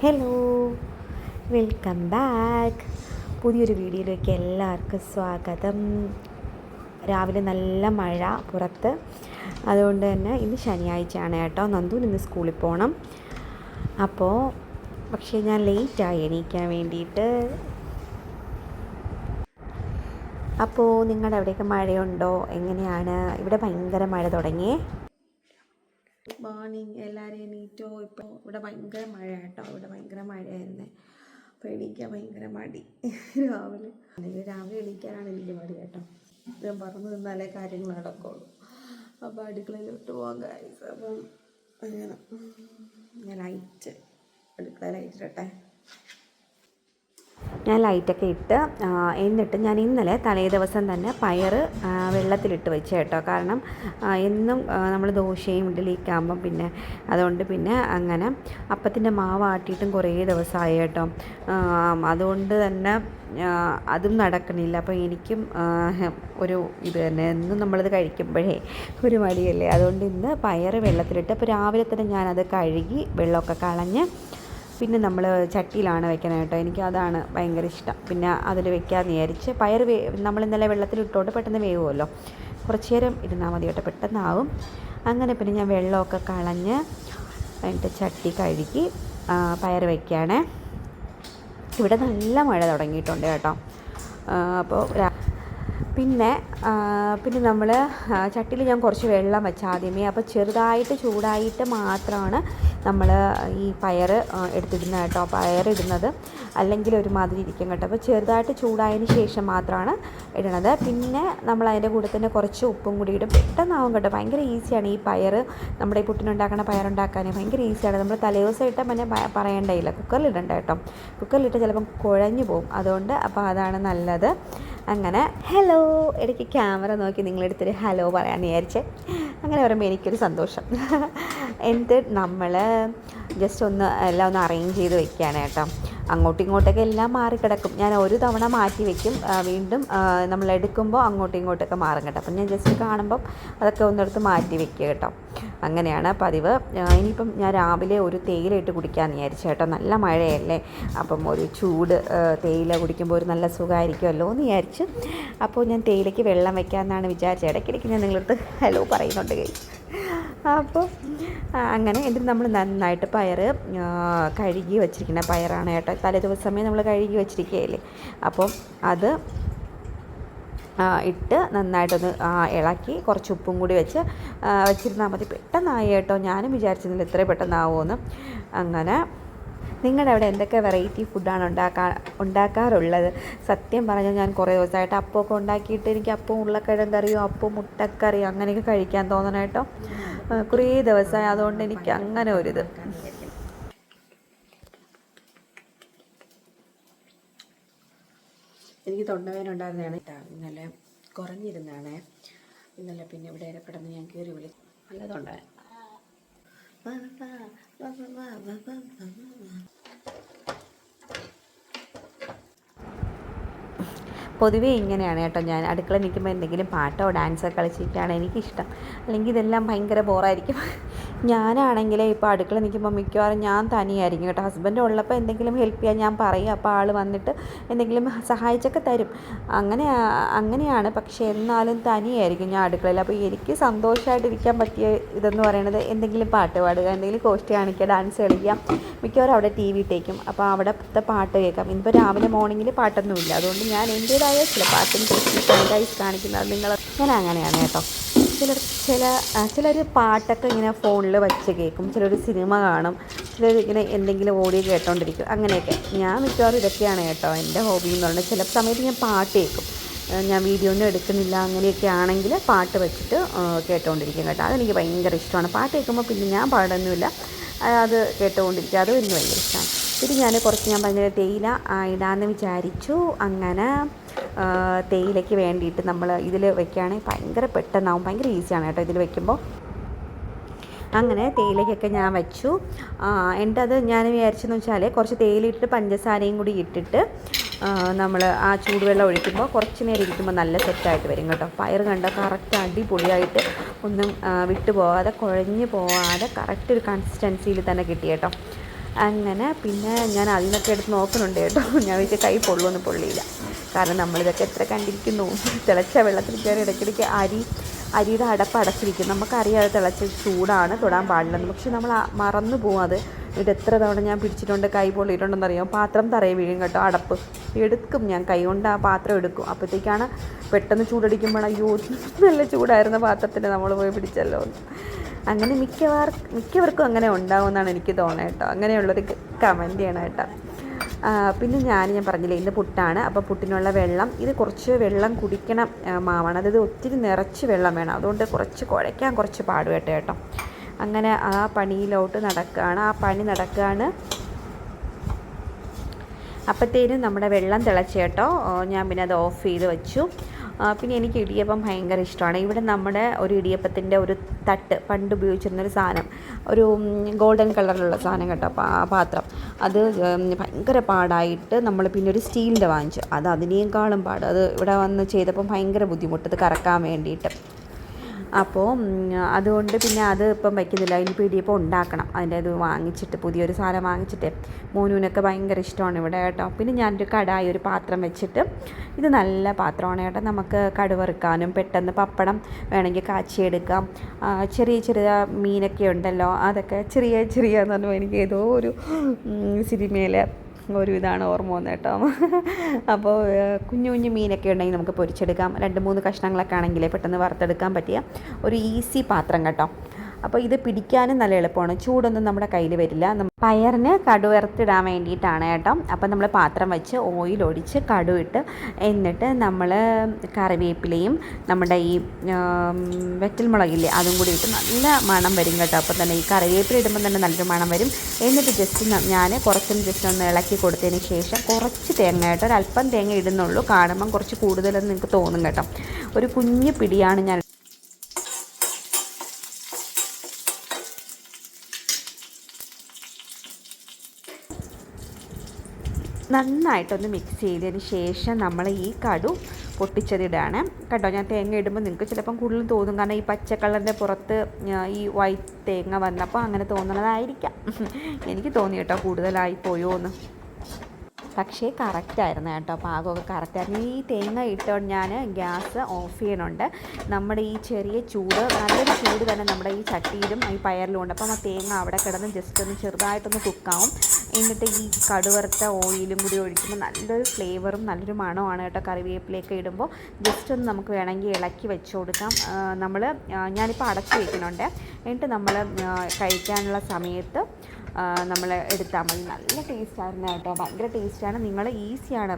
Hello welcome back പുതിയൊരു വീഡിയോയിലേക്ക് എല്ലാവർക്കും സ്വാഗതം. രാവിലെ നല്ല മഴ പുറത്ത്. അതുകൊണ്ട് തന്നെ ഇന്ന് ശനിയാഴ്ചയാണ് കേട്ടോ. നന്ദു ഇന്ന് സ്കൂളിൽ പോകണം അപ്പോൾ പക്ഷേ ഞാൻ ലേറ്റായി എണീക്കാൻ വേണ്ടിയിട്ട്. അപ്പോൾ നിങ്ങളുടെ അവിടെയൊക്കെ മഴയുണ്ടോ? എങ്ങനെയാണ്? ഇവിടെ ഭയങ്കര മഴ തുടങ്ങിയേ. മോർണിംഗ് എല്ലാവരും എണീറ്റോ. ഇപ്പോൾ ഇവിടെ ഭയങ്കര മഴ കേട്ടോ ഇവിടെ ഭയങ്കര മഴയായിരുന്നേ. അപ്പോൾ എണീക്കാൻ ഭയങ്കര മടി. രാവിലെ. അല്ലെങ്കിൽ രാവിലെ എണീക്കാനാണ് എനിക്ക് മടി കേട്ടോ. ഞാൻ പറഞ്ഞു നിന്നാലേ കാര്യങ്ങൾ നടക്കുള്ളൂ. അപ്പോൾ അടുക്കളയിലോട്ട് പോകാൻ കാര്യം അപ്പം അങ്ങനെ. ഞാൻ ലൈറ്റ് അടുക്കള ലൈറ്റ് ഇട്ടെ ഞാൻ ലൈറ്റൊക്കെ ഇട്ട് എന്നിട്ട് ഞാൻ ഇന്നലെ തലേ ദിവസം തന്നെ പയർ വെള്ളത്തിലിട്ട് വെച്ച കേട്ടോ. കാരണം എന്നും നമ്മൾ ദോശയും ഇഡ്ഡലിയൊക്കെ ആകുമ്പം പിന്നെ അതുകൊണ്ട് പിന്നെ അങ്ങനെ അപ്പത്തിന്റെ മാവ് ആട്ടിയിട്ടും കുറേ ദിവസമായി കേട്ടോ. അതുകൊണ്ട് തന്നെ അതും നടക്കണില്ല. അപ്പോൾ എനിക്കും ഒരു ഇത് തന്നെ എന്നും നമ്മളത് കഴിക്കുമ്പോഴേ ഒരു മടിയല്ലേ. അതുകൊണ്ട് ഇന്ന് പയർ വെള്ളത്തിലിട്ട് അപ്പോൾ രാവിലെ തന്നെ ഞാനത് കഴുകി വെള്ളമൊക്കെ കളഞ്ഞ് പിന്നെ നമ്മൾ ചട്ടിയിലാണ് വെക്കുന്നത് കേട്ടോ. എനിക്ക് അതാണ് ഭയങ്കര ഇഷ്ടം. പിന്നെ അതിൽ വെക്കാമെന്ന് വിചാരിച്ച് പയർ വേ നമ്മൾ ഇന്നലെ വെള്ളത്തിലിട്ടോണ്ട് പെട്ടെന്ന് വേവുമല്ലോ കുറച്ച് നേരം ഇരുന്നാൽ മതി കേട്ടോ പെട്ടെന്നാവും. അങ്ങനെ പിന്നെ ഞാൻ വെള്ളമൊക്കെ കളഞ്ഞ് എന്നിട്ട് ചട്ടി കഴുകി പയർ വയ്ക്കുകയാണേ ഇവിടെ നല്ല മഴ തുടങ്ങിയിട്ടുണ്ട് കേട്ടോ. അപ്പോൾ പിന്നെ പിന്നെ നമ്മൾ ചട്ടിയിൽ ഞാൻ കുറച്ച് വെള്ളം വെച്ച ആദ്യമേ അപ്പോൾ ചെറുതായിട്ട് ചൂടായിട്ട് മാത്രമാണ് നമ്മൾ ഈ പയർ എടുത്തിടുന്നത് കേട്ടോ. പയർ ഇടുന്നത് അല്ലെങ്കിൽ ഒരുമാതിരി ഇരിക്കും കേട്ടോ. അപ്പോൾ ചെറുതായിട്ട് ചൂടായതിന് ശേഷം മാത്രമാണ് ഇടണത്. പിന്നെ നമ്മൾ അതിന്റെ കൂടെ തന്നെ കുറച്ച് ഉപ്പും കൂടി ഇടും. പെട്ടെന്നാവും കേട്ടോ. ഭയങ്കര ഈസിയാണ് ഈ പയർ നമ്മുടെ ഈ പുട്ടിനുണ്ടാക്കണ പയറുണ്ടാക്കാൻ ഭയങ്കര ഈസിയാണ്. നമ്മൾ തലേദിവസം ഇട്ടാൽ പിന്നെ പറയേണ്ടയില്ല കുക്കറിലിടണ്ട കേട്ടോ. കുക്കറിലിട്ട് ചിലപ്പം കുഴഞ്ഞു പോകും അതുകൊണ്ട് അപ്പോൾ അതാണ് നല്ലത്. അങ്ങനെ ഹലോ ഇടയ്ക്ക് ക്യാമറ നോക്കി നിങ്ങളെടുത്തൊരു ഹലോ പറയാൻ വിചാരിച്ചേ അങ്ങനെ പറയുമ്പോൾ എനിക്കൊരു സന്തോഷം. എന്ത്? നമ്മൾ ജസ്റ്റ് ഒന്ന് എല്ലാം ഒന്ന് അറേഞ്ച് ചെയ്ത് വെക്കുകയാണ് കേട്ടോ. അങ്ങോട്ടും ഇങ്ങോട്ടൊക്കെ എല്ലാം മാറിക്കിടക്കും. ഞാൻ ഒരു തവണ മാറ്റി വെക്കും. വീണ്ടും നമ്മൾ എടുക്കുമ്പോൾ അങ്ങോട്ടും ഇങ്ങോട്ടൊക്കെ മാറും കേട്ടോ. അപ്പം ഞാൻ ജസ്റ്റ് കാണുമ്പം അതൊക്കെ ഒന്നെടുത്ത് മാറ്റി വെക്കുക കേട്ടോ. അങ്ങനെയാണ് പതിവ്. ഇനിയിപ്പം ഞാൻ രാവിലെ ഒരു തേയില ഇട്ട് കുടിക്കാമെന്ന് വിചാരിച്ചു കേട്ടോ. നല്ല മഴയല്ലേ? അപ്പം ഒരു ചൂട് തേയില കുടിക്കുമ്പോൾ ഒരു നല്ല സുഖമായിരിക്കുമല്ലോ എന്ന് വിചാരിച്ച് അപ്പോൾ ഞാൻ തേയിലയ്ക്ക് വെള്ളം വെക്കാമെന്നാണ് വിചാരിച്ചത്. ഇടയ്ക്കിടയ്ക്ക് ഞാൻ നിങ്ങളടുത്ത് ഹലോ പറയുന്നുണ്ട് കഴിച്ചു അപ്പോൾ അങ്ങനെ എന്നിട്ട് നമ്മൾ നന്നായിട്ട് പയർ കഴുകി വെച്ചിരിക്കുന്ന പയറാണ് കേട്ടോ. തലേ ദിവസമേ നമ്മൾ കഴുകി വെച്ചിരിക്കുകയല്ലേ? അപ്പം അത് ഇട്ട് നന്നായിട്ടൊന്ന് ഇളക്കി കുറച്ച് ഉപ്പും കൂടി വെച്ച് വെച്ചിരുന്നാൽ മതി. പെട്ടെന്നായി കേട്ടോ. ഞാനും വിചാരിച്ചിരുന്നില്ല ഇത്രയും പെട്ടെന്നാവുമെന്ന് അങ്ങനെ നിങ്ങളുടെ അവിടെ എന്തൊക്കെ വെറൈറ്റി ഫുഡാണ് ഉണ്ടാക്കാ ഉണ്ടാക്കാറുള്ളത്? സത്യം പറഞ്ഞാൽ ഞാൻ കുറേ ദിവസമായിട്ട് അപ്പമൊക്കെ ഉണ്ടാക്കിയിട്ട് എനിക്ക് അപ്പം ഉരുളക്കിഴങ്ങ് കറിയോ അപ്പം മുട്ടക്കറിയോ അങ്ങനെയൊക്കെ കഴിക്കാൻ തോന്നണം കേട്ടോ. കുറേ ദിവസമായി. അതുകൊണ്ട് എനിക്ക് അങ്ങനെ ഒരിത് എനിക്ക് തൊണ്ടവേദന ഉണ്ടായിരുന്നതാണ് ഇന്നലെ കുറഞ്ഞിരുന്നാണ് ഇന്നലെ പിന്നെ ഇവിടെ വരെ ഞാൻ കയറി വിളി നല്ല തൊണ്ടവേദന പൊതുവേ ഇങ്ങനെയാണ് കേട്ടോ ഞാൻ. അടുക്കള നിൽക്കുമ്പോൾ എന്തെങ്കിലും പാട്ടോ ഡാൻസോ കളിച്ചിട്ടാണ് എനിക്കിഷ്ടം. അല്ലെങ്കിൽ ഇതെല്ലാം ഭയങ്കര ബോറായിരിക്കും ഞാനാണെങ്കിൽ ഇപ്പോൾ അടുക്കള നിൽക്കുമ്പോൾ മിക്കവാറും ഞാൻ തനിയായിരിക്കും കേട്ടോ. ഹസ്ബൻഡ് ഉള്ളപ്പോൾ എന്തെങ്കിലും ഹെൽപ്പ് ചെയ്യാൻ ഞാൻ പറയും. അപ്പോൾ ആൾ വന്നിട്ട് എന്തെങ്കിലും സഹായിച്ചൊക്കെ തരും. അങ്ങനെ അങ്ങനെയാണ്. പക്ഷേ എന്നാലും തനിയായിരിക്കും ഞാൻ അടുക്കളയിൽ. അപ്പോൾ എനിക്ക് സന്തോഷമായിട്ടിരിക്കാൻ പറ്റിയ ഇതെന്ന് പറയുന്നത് എന്തെങ്കിലും പാട്ട് പാടുക എന്തെങ്കിലും കോസ്റ്റ് കാണിക്കുക ഡാൻസ് കളിക്കുക മിക്കവാറും അവിടെ ടി വി ഇട്ടേക്കും. അപ്പോൾ അവിടുത്തെ പാട്ട് കേൾക്കാം. ഇന്നിപ്പോൾ രാവിലെ മോർണിംഗിൽ പാട്ടൊന്നുമില്ല. അതുകൊണ്ട് ഞാൻ എന്റേതായ ചില പാട്ടിന്റെ കാണിക്കുന്നത് നിങ്ങൾ ഞാൻ അങ്ങനെയാണ് കേട്ടോ. ചിലർ ചില ചിലർ പാട്ടൊക്കെ ഇങ്ങനെ ഫോണിൽ വെച്ച് കേൾക്കും ചിലർ സിനിമ കാണും. ചിലർ ഇങ്ങനെ എന്തെങ്കിലും ഓഡിയോ കേട്ടോണ്ടിരിക്കും. അങ്ങനെയൊക്കെ. ഞാൻ മിക്കവാറും ഇതൊക്കെയാണ് കേട്ടോ എന്റെ ഹോബി എന്ന് പറഞ്ഞാൽ ചില സമയത്ത് ഞാൻ പാട്ട് കേൾക്കും ഞാൻ വീഡിയോ ഒന്നും എടുക്കുന്നില്ല അങ്ങനെയൊക്കെ ആണെങ്കിൽ പാട്ട് വെച്ചിട്ട് കേട്ടുകൊണ്ടിരിക്കും കേട്ടോ. അതെനിക്ക് ഭയങ്കര ഇഷ്ടമാണ്. പാട്ട് കേൾക്കുമ്പോൾ പിന്നെ ഞാൻ പാടൊന്നുമില്ല. അത് കേട്ടുകൊണ്ടിരിക്കുക അതും എനിക്ക് ഭയങ്കര ഇഷ്ടമാണ്. പിന്നെ ഞാൻ കുറച്ച് ഞാൻ ഭയങ്കര തേയില ഇടാമെന്ന് വിചാരിച്ചു. അങ്ങനെ തേയിലയ്ക്ക് വേണ്ടിയിട്ട് നമ്മൾ ഇതിൽ വെക്കുകയാണെങ്കിൽ ഭയങ്കര പെട്ടെന്നാവും ഭയങ്കര ഈസിയാണ് കേട്ടോ ഇതിൽ വെക്കുമ്പോൾ അങ്ങനെ തേയിലയ്ക്കൊക്കെ ഞാൻ വെച്ചു. എന്റെ അത് ഞാൻ വിചാരിച്ചെന്ന് വെച്ചാൽ കുറച്ച് തേയില പഞ്ചസാരയും കൂടി ഇട്ടിട്ട് നമ്മൾ ആ ചൂടുവെള്ളം ഒഴിക്കുമ്പോൾ കുറച്ച് നേരം ഇരിക്കുമ്പോൾ നല്ല സെറ്റായിട്ട് വരും കേട്ടോ. പയർ കണ്ട കറക്റ്റ് അടിപൊളിയായിട്ട് ഒന്നും വിട്ടുപോകാതെ വിട്ടു പോകാതെ കുഴഞ്ഞു പോകാതെ കറക്റ്റ് ഒരു കൺസിസ്റ്റൻസിയിൽ തന്നെ കിട്ടി കേട്ടോ. അങ്ങനെ പിന്നെ ഞാൻ അതിനൊക്കെ എടുത്ത് നോക്കുന്നുണ്ട് കേട്ടോ. ഞാൻ വെച്ചാൽ കൈ പൊള്ളുമെന്ന് പൊള്ളിയില്ല. കാരണം നമ്മളിതൊക്കെ എത്ര കണ്ടിരിക്കുന്നു. തിളച്ച വെള്ളത്തിൽ കയറി ഇടയ്ക്കിടയ്ക്ക് അരി അരിയുടെ അടപ്പ് അടച്ചിരിക്കും നമുക്കറിയാതെ തിളച്ച ചൂടാണ് തൊടാൻ പാടില്ലെന്ന്. പക്ഷെ നമ്മൾ മറന്നു പോകും അത്. ഇത് എത്ര തവണ ഞാൻ പിടിച്ചിട്ടുണ്ട് കൈ പൊള്ളിയിട്ടുണ്ടെന്ന് അറിയാം. പാത്രം തറയെ വീഴും കേട്ടോ അടപ്പ്. എടുക്കും ഞാൻ കൈ കൊണ്ട് ആ പാത്രം എടുക്കും. അപ്പോഴത്തേക്കാണ് പെട്ടെന്ന് ചൂടടിക്കുമ്പോൾ അയ്യോ നല്ല ചൂടായിരുന്ന പാത്രത്തിന് നമ്മൾ പോയി പിടിച്ചല്ലോ. അങ്ങനെ മിക്കവാർ മിക്കവർക്കും അങ്ങനെ ഉണ്ടാവുമെന്നാണ് എനിക്ക് തോന്നുന്നത് കേട്ടോ. അങ്ങനെയുള്ളൊരു കമന്റ് ചെയ്യണം കേട്ടോ. പിന്നെ ഞാൻ ഞാൻ പറഞ്ഞില്ലേ ഇന്ന് പുട്ടാണ്. അപ്പോൾ പുട്ടിനുള്ള വെള്ളം ഇത് കുറച്ച് വെള്ളം കുടിക്കണം മാവണം. അതായത് ഒത്തിരി നിറച്ച് വെള്ളം വേണം. അതുകൊണ്ട് കുറച്ച് കുഴയ്ക്കാൻ കുറച്ച് പാടുപെട്ടെ കേട്ടോ അങ്ങനെ ആ പണിയിലോട്ട് നടക്കുകയാണ് ആ പണി നടക്കുകയാണ് അപ്പോഴത്തേനും നമ്മുടെ വെള്ളം തിളച്ച് കേട്ടോ. ഞാൻ പിന്നെ അത് ഓഫ് ചെയ്ത് വെച്ചു. പിന്നെ എനിക്ക് ഇടിയപ്പം ഭയങ്കര ഇഷ്ടമാണ്. ഇവിടെ നമ്മുടെ ഒരു ഇടിയപ്പത്തിന്റെ ഒരു തട്ട് പണ്ട് ഉപയോഗിച്ചിരുന്ന ഒരു സാധനം ഒരു ഗോൾഡൻ കളറിലുള്ള സാധനം കേട്ടോ പാത്രം. അത് ഭയങ്കര പാടായിട്ട് നമ്മൾ പിന്നെ ഒരു സ്റ്റീലിന്റെ വാങ്ങിച്ചു. അത് അതിനേക്കാളും പാട്. അത് ഇവിടെ വന്ന് ചെയ്തപ്പം ഭയങ്കര ബുദ്ധിമുട്ട്. ഇത് കറക്കാൻ വേണ്ടിയിട്ട്. അപ്പോൾ അതുകൊണ്ട് പിന്നെ അത് ഇപ്പം വയ്ക്കുന്നില്ല ഇനിയിപ്പോൾ ഇടിയപ്പം ഉണ്ടാക്കണം. അതിന്റെ ഇത് വാങ്ങിച്ചിട്ട് പുതിയൊരു സാധനം വാങ്ങിച്ചിട്ട്. മോനൂനൊക്കെ ഭയങ്കര ഇഷ്ടമാണ് ഇവിടെ കേട്ടോ. പിന്നെ ഞാനൊരു കടായി ഒരു പാത്രം വെച്ചിട്ട് ഇത് നല്ല പാത്രമാണ് കേട്ടോ. നമുക്ക് കടുവറുക്കാനും പെട്ടെന്ന് പപ്പടം വേണമെങ്കിൽ കാച്ചിയെടുക്കാം. ചെറിയ ചെറിയ മീനൊക്കെ ഉണ്ടല്ലോ. അതൊക്കെ ചെറിയ ചെറിയ എന്ന് പറഞ്ഞാൽ എനിക്ക് ഏതോ ഒരു സിനിമയിൽ ഒരു ഇതാണ് ഓർമ്മ വന്നത് കേട്ടോ. അപ്പോൾ കുഞ്ഞു കുഞ്ഞു മീനൊക്കെ ഉണ്ടെങ്കിൽ നമുക്ക് പൊരിച്ചെടുക്കാം രണ്ട് മൂന്ന് കഷ്ണങ്ങളൊക്കെ ആണെങ്കിൽ പെട്ടെന്ന് വറുത്തെടുക്കാൻ പറ്റിയ ഒരു ഈസി പാത്രം കേട്ടോ. അപ്പോൾ ഇത് പിടിക്കാനും നല്ല എളുപ്പമാണ്. ചൂടൊന്നും നമ്മുടെ കയ്യിൽ വരില്ല. പയറിന് കടുവറുത്തിടാൻ വേണ്ടിയിട്ടാണ് കേട്ടോ. അപ്പോൾ നമ്മൾ പാത്രം വെച്ച് ഓയിൽ ഒഴിച്ച് കടുവിട്ട് എന്നിട്ട് നമ്മൾ കറിവേപ്പിലയും നമ്മുടെ ഈ വെറ്റൽ വെറ്റൽമുളകില്ലേ അതും കൂടി ഇട്ട് നല്ല മണം വരും കേട്ടോ. അപ്പോൾ തന്നെ ഈ കറിവേപ്പില ഇടുമ്പോൾ തന്നെ നല്ലൊരു മണം വരും. എന്നിട്ട് ജസ്റ്റ് ഞാൻ കുറച്ചും ജസ്റ്റ് ഒന്ന് ഇളക്കി കൊടുത്തതിന് ശേഷം കുറച്ച് തേങ്ങ കേട്ടോ. ഒരല്പം തേങ്ങ ഇടുന്നുള്ളൂ. കാണുമ്പം കുറച്ച് കൂടുതലെന്ന് നിങ്ങൾക്ക് തോന്നും കേട്ടോ. ഒരു കുഞ്ഞു പിടിയാണ് ഞാൻ നന്നായിട്ടൊന്ന് മിക്സ് ചെയ്തതിന് ശേഷം നമ്മൾ ഈ കടു പൊട്ടിച്ചതിടാണ്. കേട്ടോ ഞാൻ തേങ്ങ ഇടുമ്പോൾ നിങ്ങൾക്ക് ചിലപ്പം കൂടുതൽ തോന്നും. കാരണം ഈ പച്ച കളറിന്റെ പുറത്ത് ഈ വൈറ്റ് തേങ്ങ വന്നപ്പോൾ അങ്ങനെ തോന്നുന്നതായിരിക്കാം. എനിക്ക് തോന്നി കേട്ടോ കൂടുതലായി പോയോ എന്ന് പക്ഷേ കറക്റ്റായിരുന്നു കേട്ടോ. പാകമൊക്കെ കറക്റ്റായിരുന്നു ഈ തേങ്ങ ഇട്ടുകൊണ്ട് ഞാൻ ഗ്യാസ് ഓഫ് ചെയ്യണുണ്ട്. നമ്മുടെ ഈ ചെറിയ ചൂട് നല്ലൊരു ചൂട് തന്നെ നമ്മുടെ ഈ ചട്ടിയിലും ഈ പയറിലും ഉണ്ട്. അപ്പം ആ തേങ്ങ അവിടെ കിടന്ന് ജസ്റ്റ് ഒന്ന് ചെറുതായിട്ടൊന്ന് കുക്കാവും. എന്നിട്ട് ഈ കടുവറുത്ത ഓയിലും കൂടി ഒഴിക്കുമ്പോൾ നല്ലൊരു ഫ്ലേവറും നല്ലൊരു മണമാണ് കേട്ടോ കറിവേപ്പിലേക്ക് ഇടുമ്പോൾ. ജസ്റ്റ് ഒന്ന് നമുക്ക് വേണമെങ്കിൽ ഇളക്കി വെച്ച് കൊടുക്കാം. നമ്മൾ ഞാനിപ്പോൾ അടച്ചു വയ്ക്കുന്നുണ്ട് എന്നിട്ട് നമ്മൾ കഴിക്കാനുള്ള സമയത്ത് നമ്മൾ എടുത്താൽ മതി. നല്ല ടേസ്റ്റായിരുന്നു കേട്ടോ. ഭയങ്കര ടേസ്റ്റാണ് നിങ്ങൾ ഈസിയാണ്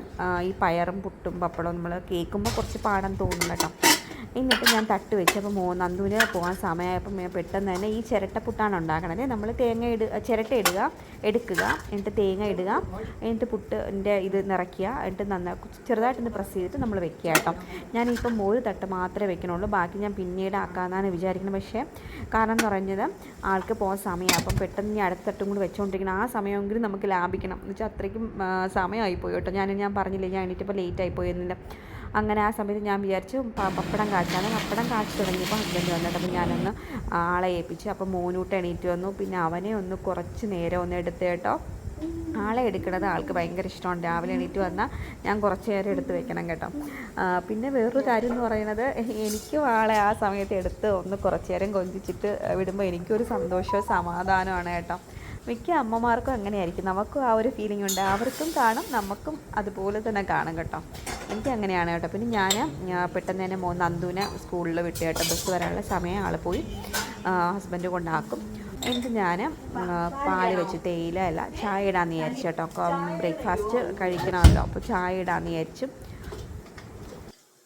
ഈ പയറും പുട്ടും പപ്പടവും നമ്മൾ കേൾക്കുമ്പോൾ കുറച്ച് പാടം തോന്നും കേട്ടോ. എന്നിട്ട് ഞാൻ തട്ട് വെച്ചപ്പോൾ മോ നന്ദുവിന് പോകാൻ സമയമായപ്പോൾ പെട്ടെന്ന് തന്നെ ഈ ചിരട്ടപ്പുട്ടാണ് ഉണ്ടാക്കണത്. നമ്മൾ തേങ്ങ ഇടുക ചിരട്ട ഇടുക എടുക്കുക എന്നിട്ട് തേങ്ങ ഇടുക എന്നിട്ട് പുട്ടിന്റെ ഇത് നിറയ്ക്കുക എന്നിട്ട് നന്നായി ചെറുതായിട്ടൊന്ന് പ്രസ് ചെയ്തിട്ട് നമ്മൾ വെക്കുക കേട്ടോ. ഞാനിപ്പം ഒരു തട്ട് മാത്രമേ വെക്കണുള്ളൂ. ബാക്കി ഞാൻ പിന്നീട് ആക്കാമെന്നാണ് വിചാരിക്കുന്നത് പക്ഷേ കാരണം എന്ന് പറഞ്ഞത് ആൾക്ക് പോകാൻ സമയം. അപ്പം പെട്ടെന്ന് ഞാൻ അടുത്ത തട്ടും കൂടി വെച്ചുകൊണ്ടിരിക്കണം ആ സമയമെങ്കിലും നമുക്ക് ലാഭിക്കണം. എന്ന് വെച്ചാൽ അത്രയ്ക്കും സമയമായി സമയമായിപ്പോയി കേട്ടോ. ഞാൻ ഞാൻ പറഞ്ഞില്ലേ ഞാൻ എണീറ്റപ്പോൾ ലേറ്റ് ആയി എന്നില്ല അങ്ങനെ ആ സമയത്ത് ഞാൻ വിചാരിച്ചു പപ്പടം കാച്ചാണ് പപ്പടം കാച്ചു തുടങ്ങിയപ്പോൾ ഹസ്ബൻഡ് വന്നിട്ട് അപ്പോൾ ഞാനൊന്ന് ആളെ ഏൽപ്പിച്ചു. അപ്പോൾ മോനൂട്ട് എണീറ്റ് വന്നു. പിന്നെ അവനെ ഒന്ന് കുറച്ച് നേരം ഒന്ന് എടുത്ത് കേട്ടോ. ആളെ എടുക്കണത് ആൾക്ക് ഭയങ്കര ഇഷ്ടമാണ്. രാവിലെ എണീറ്റ് വന്നാൽ ഞാൻ കുറച്ച് നേരം എടുത്ത് വെക്കണം കേട്ടോ. പിന്നെ വേറൊരു കാര്യം എന്ന് പറയുന്നത് എനിക്കും ആളെ ആ സമയത്ത് എടുത്ത് ഒന്ന് കുറച്ച് നേരം കൊഞ്ചിച്ചിട്ട് വിടുമ്പോൾ എനിക്കൊരു സന്തോഷവും സമാധാനമാണ് കേട്ടോ. മിക്ക അമ്മമാർക്കും അങ്ങനെയായിരിക്കും. നമുക്കും ആ ഒരു ഫീലിംഗ് ഉണ്ട്. അവർക്കും കാണും നമുക്കും അതുപോലെ തന്നെ കാണും കേട്ടോ. എനിക്ക് അങ്ങനെയാണ് കേട്ടോ. പിന്നെ ഞാൻ പെട്ടെന്ന് തന്നെ മോ നന്ദുവിനെ സ്കൂളിൽ വിട്ട് കേട്ടോ. ബസ് വരാനുള്ള സമയം ആൾ പോയി ഹസ്ബൻഡ് കൊണ്ടാക്കും. എന്നിട്ട് ഞാൻ പാൽ വെച്ച് തേയില അല്ല ചായ ഇടാമെന്ന് വിചാരിച്ചു കേട്ടോ. ബ്രേക്ക്ഫാസ്റ്റ് കഴിക്കണമല്ലോ. അപ്പോൾ ചായ ഇടാമെന്ന് വിചാരിച്ചു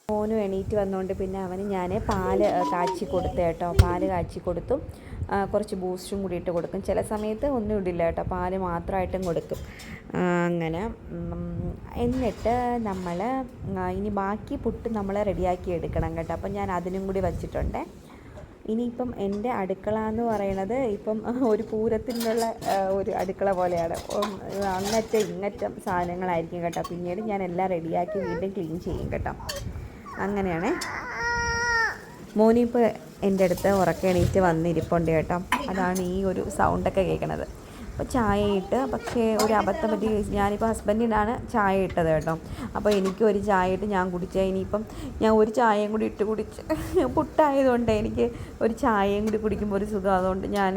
മോനും എണീറ്റ് വന്നുകൊണ്ട് പിന്നെ അവന് ഞാൻ പാൽ കാച്ചി കൊടുത്തു കേട്ടോ. പാൽ കാച്ചി കൊടുത്തു കുറച്ച് ബൂസ്റ്റും കൂടി ഇട്ട് കൊടുക്കും. ചില സമയത്ത് ഒന്നും ഇടില്ല കേട്ടോ. പാൽ മാത്രമായിട്ടും കൊടുക്കും. അങ്ങനെ എന്നിട്ട് നമ്മൾ ഇനി ബാക്കി പുട്ട് നമ്മൾ റെഡിയാക്കി എടുക്കണം കേട്ടോ. അപ്പം ഞാൻ അതിനും കൂടി വച്ചിട്ടുണ്ട്. ഇനിയിപ്പം എന്റെ അടുക്കള എന്ന് പറയണത് ഇപ്പം ഒരു പൂരത്തിനുള്ള ഒരു അടുക്കള പോലെയാണ്. അങ്ങറ്റം ഇങ്ങറ്റം സാധനങ്ങളായിരിക്കും കേട്ടോ. പിന്നീട് ഞാൻ എല്ലാം റെഡിയാക്കി വീണ്ടും ക്ലീൻ ചെയ്യും കേട്ടോ. അങ്ങനെയാണ്. മോനിപ്പോൾ എന്റെ അടുത്ത് ഉറക്കെ എണീറ്റ് വന്നിരിപ്പുണ്ട് കേട്ടോ. അതാണ് ഈ ഒരു സൗണ്ടൊക്കെ കേൾക്കണത്. അപ്പോൾ ചായ ഇട്ട് പക്ഷേ ഒരു അബദ്ധം പറ്റി ഞാനിപ്പോൾ ഹസ്ബൻഡിനാണ് ചായ ഇട്ടത് കേട്ടോ. അപ്പോൾ എനിക്ക് ഒരു ചായ ഇട്ട് ഞാൻ കുടിച്ച. ഇനിയിപ്പം ഞാൻ ഒരു ചായയും കൂടി ഇട്ട് കുടിച്ച് പുട്ടായതുകൊണ്ട് എനിക്ക് ഒരു ചായയും കൂടി കുടിക്കുമ്പോൾ ഒരു സുഖം. അതുകൊണ്ട് ഞാൻ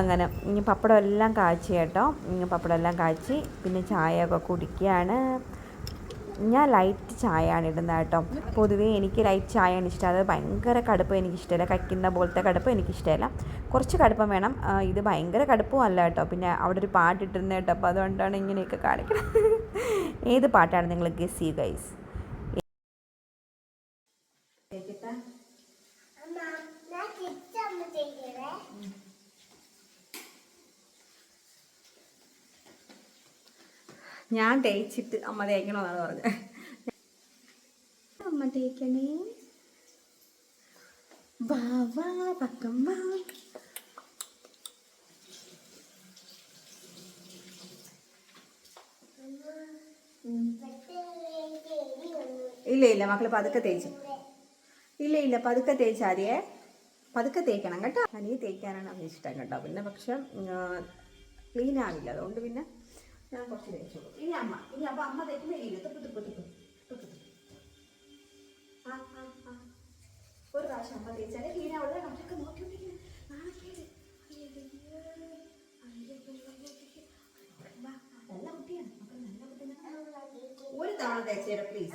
അങ്ങനെ പപ്പടം എല്ലാം കാച്ചി കേട്ടോ. പപ്പടം എല്ലാം കാച്ചി പിന്നെ ചായയൊക്കെ കുടിക്കുകയാണ്. ഞാൻ ലൈറ്റ് ചായയാണ് ഇടുന്നത് കേട്ടോ. പൊതുവേ എനിക്ക് ലൈറ്റ് ചായയാണ് ഇഷ്ടം. അത് ഭയങ്കര കടുപ്പ് എനിക്കിഷ്ടമല്ല. കയ്ക്കുന്ന പോലത്തെ കടുപ്പ് എനിക്കിഷ്ടമല്ല. കുറച്ച് കടുപ്പം വേണം. ഇത് ഭയങ്കര കടുപ്പവും അല്ല കേട്ടോ. പിന്നെ അവിടെ ഒരു പാട്ട് ഇട്ടിരുന്ന കേട്ടോ. അപ്പോൾ അതുകൊണ്ടാണ് ഇങ്ങനെയൊക്കെ കാണിക്കുന്നത്. ഏത് പാട്ടാണ് നിങ്ങൾ ഗസ് യു ഗൈസ് അമ്മ ഞാൻ തേച്ചിട്ട് അമ്മ തേക്കണമെന്നാണ് പറഞ്ഞത് അമ്മ തേക്കണേ. വാ വാ പക്കം വാ. ഇല്ല ഇല്ല മക്കൾ പതുക്കെ തേച്ചു. ഇല്ല ഇല്ല പതുക്കെ തേച്ചാൽ മതിയേ പതുക്കെ തേക്കണം കേട്ടോ. അനിയെ തേക്കാനാണ് അവന് ഇഷ്ടം കേട്ടോ. പിന്നെ പക്ഷെ ക്ലീൻ ആവില്ല. അതുകൊണ്ട് പിന്നെ ഞാൻ കുറച്ച് തേച്ചോളൂ ഇനി അമ്മ ഇനി അപ്പൊ അമ്മ തേക്കുന്ന ഇല്ല തുപ്പ് തുപ്പ് തുപ്പ് തുപ്പ് തുപ്പ്. ഒരു പ്രാവശ്യം അമ്മ തേച്ചാലേ ആവുള്ളൂ. നമ്മളൊക്കെ നോക്കിക്കൊണ്ടിരിക്കുന്നു നാണക്കേട് നല്ല കുട്ടിയാണ്. ഒരു തവണ തേച്ചേരാ പ്ലീസ്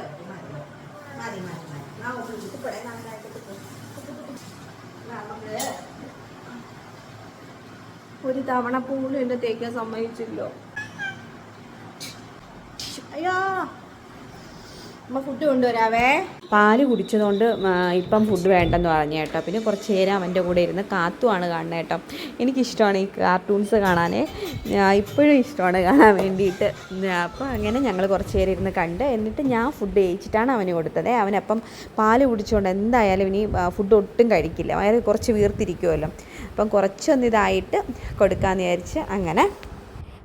മാറി മാറി കുട്ടി ഒരു തവണ പോലും എന്നെ തേക്കാൻ സമ്മതിച്ചില്ലോ. അയ്യോ അമ്മ ഫുഡ് കൊണ്ടുവരാവേ. പാൽ കുടിച്ചതുകൊണ്ട് ഇപ്പം ഫുഡ് വേണ്ടെന്ന് പറഞ്ഞു കേട്ടോ. പിന്നെ കുറച്ച് നേരം അവന്റെ കൂടെ ഇരുന്ന് കാത്തുമാണ് കാണുന്നത് കേട്ടോ. എനിക്കിഷ്ടമാണ് ഈ കാർട്ടൂൺസ് കാണാനേ ഇപ്പോഴും ഇഷ്ടമാണ് കാണാൻ വേണ്ടിയിട്ട്. അപ്പോൾ അങ്ങനെ ഞങ്ങൾ കുറച്ച് നേരം ഇരുന്ന് കണ്ട് എന്നിട്ട് ഞാൻ ഫുഡ് കഴിച്ചിട്ടാണ് അവന് കൊടുത്തത്. അവനപ്പം പാൽ കുടിച്ചുകൊണ്ട് എന്തായാലും ഇനി ഫുഡ് ഒട്ടും കഴിക്കില്ല. വയറ് കുറച്ച് വീർത്തിരിക്കുമല്ലോ അപ്പം കുറച്ചൊന്ന് ഇതായിട്ട് കൊടുക്കാമെന്ന് വിചാരിച്ച് അങ്ങനെ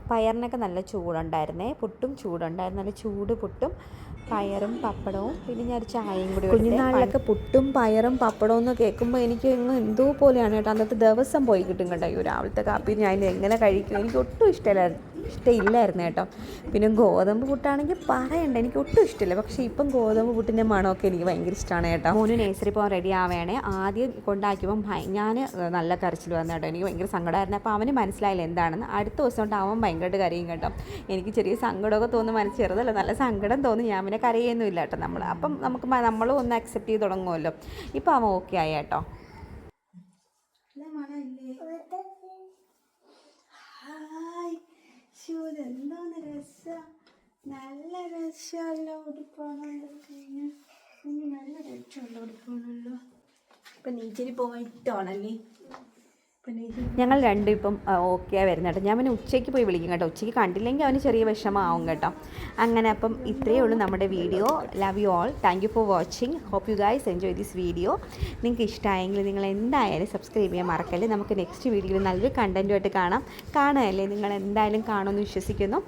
പയറിനൊക്കെ നല്ല ചൂടുണ്ടായിരുന്നേ. പുട്ടും ചൂടുണ്ടായിരുന്നു. നല്ല ചൂട് പുട്ടും പയറും പപ്പടവും പിന്നെ ഞാൻ ഒരു ചായയും കൂടി കുഞ്ഞുനാളിലൊക്കെ പുട്ടും പയറും പപ്പടവും എന്ന് കേൾക്കുമ്പോൾ എനിക്ക് ഇങ്ങ് എന്തോ പോലെയാണ് കേട്ടോ. അന്നത്തെ ദിവസം പോയി കിട്ടും കേട്ടോ ഈ രാവിലത്തെ കാപ്പി ഞാൻ എങ്ങനെ കഴിക്കും? എനിക്ക് ഒട്ടും ഇഷ്ടമില്ലായിരുന്നു ഇഷ്ടമില്ലായിരുന്നു കേട്ടോ. പിന്നെ ഗോതമ്പ് പുട്ടാണെങ്കിൽ പറയണ്ട എനിക്ക് ഒട്ടും ഇഷ്ടമില്ല പക്ഷേ ഇപ്പം ഗോതമ്പ് പുട്ടിന്റെ മണമൊക്കെ എനിക്ക് ഭയങ്കര ഇഷ്ടമാണ് കേട്ടോ. മോന് നേഴ്സറി പോകാൻ റെഡി ആവേണേ. ആദ്യം കൊണ്ടാക്കിയപ്പം ഞാൻ നല്ല കരച്ചിൽ വന്നു കേട്ടോ. എനിക്ക് ഭയങ്കര സങ്കടമായിരുന്നു അപ്പോൾ അവന് മനസ്സിലായില്ല എന്താണെന്ന്. അടുത്ത ദിവസം കൊണ്ട് അവൻ ഭയങ്കരമായിട്ട് കരയും കേട്ടോ. എനിക്ക് ചെറിയ സങ്കടമൊക്കെ തോന്നുന്നു മനസ്സ് ചെറുതല്ല. നല്ല സങ്കടം തോന്നി ഞാൻ പിന്നെ കരയൊന്നുമില്ല കേട്ടോ നമ്മൾ അപ്പം നമുക്ക് നമ്മൾ ഒന്ന് അക്സെപ്റ്റ് ചെയ്ത് തുടങ്ങുമല്ലോ. ഇപ്പം അവൻ ഓക്കെ ആയി കേട്ടോ. നല്ല രസമുള്ള ഉടുപ്പാണല്ലോ നല്ല രസമുള്ള ഉടുപ്പാണല്ലോ ഇപ്പം നീച്ചിരി പോകാൻ ഇഷ്ടമാണല്ലേ ഞങ്ങൾ രണ്ടും ഇപ്പം ഓക്കെ വരുന്ന കേട്ടോ. ഞാൻ പിന്നെ ഉച്ചയ്ക്ക് പോയി വിളിക്കും കേട്ടോ. ഉച്ചയ്ക്ക് കണ്ടില്ലെങ്കിൽ അവന് ചെറിയ വിഷമമാവും കേട്ടോ. അങ്ങനെ അപ്പം ഇത്രയേ ഉള്ളൂ നമ്മുടെ video. Love you all thank you for watching hope you guys enjoy this video നിങ്ങൾക്ക് ഇഷ്ടമായെങ്കിൽ നിങ്ങൾ എന്തായാലും സബ്സ്ക്രൈബ് ചെയ്യാൻ മറക്കല്ലേ? നമുക്ക് നെക്സ്റ്റ് വീഡിയോയിൽ നല്ലൊരു കണ്ടന്റുമായിട്ട് കാണാം. കാണുകയല്ലേ? നിങ്ങൾ എന്തായാലും കാണുമെന്ന് വിശ്വസിക്കുന്നു.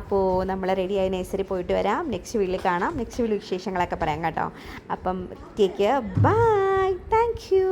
അപ്പോൾ നമ്മൾ റെഡി ആയി നേഴ്സറി പോയിട്ട് വരാം. നെക്സ്റ്റ് വീഡിയോയിൽ കാണാം. നെക്സ്റ്റ് വീഡിയോ വിശേഷങ്ങളൊക്കെ പറയാം കേട്ടോ. അപ്പം take care bye thank you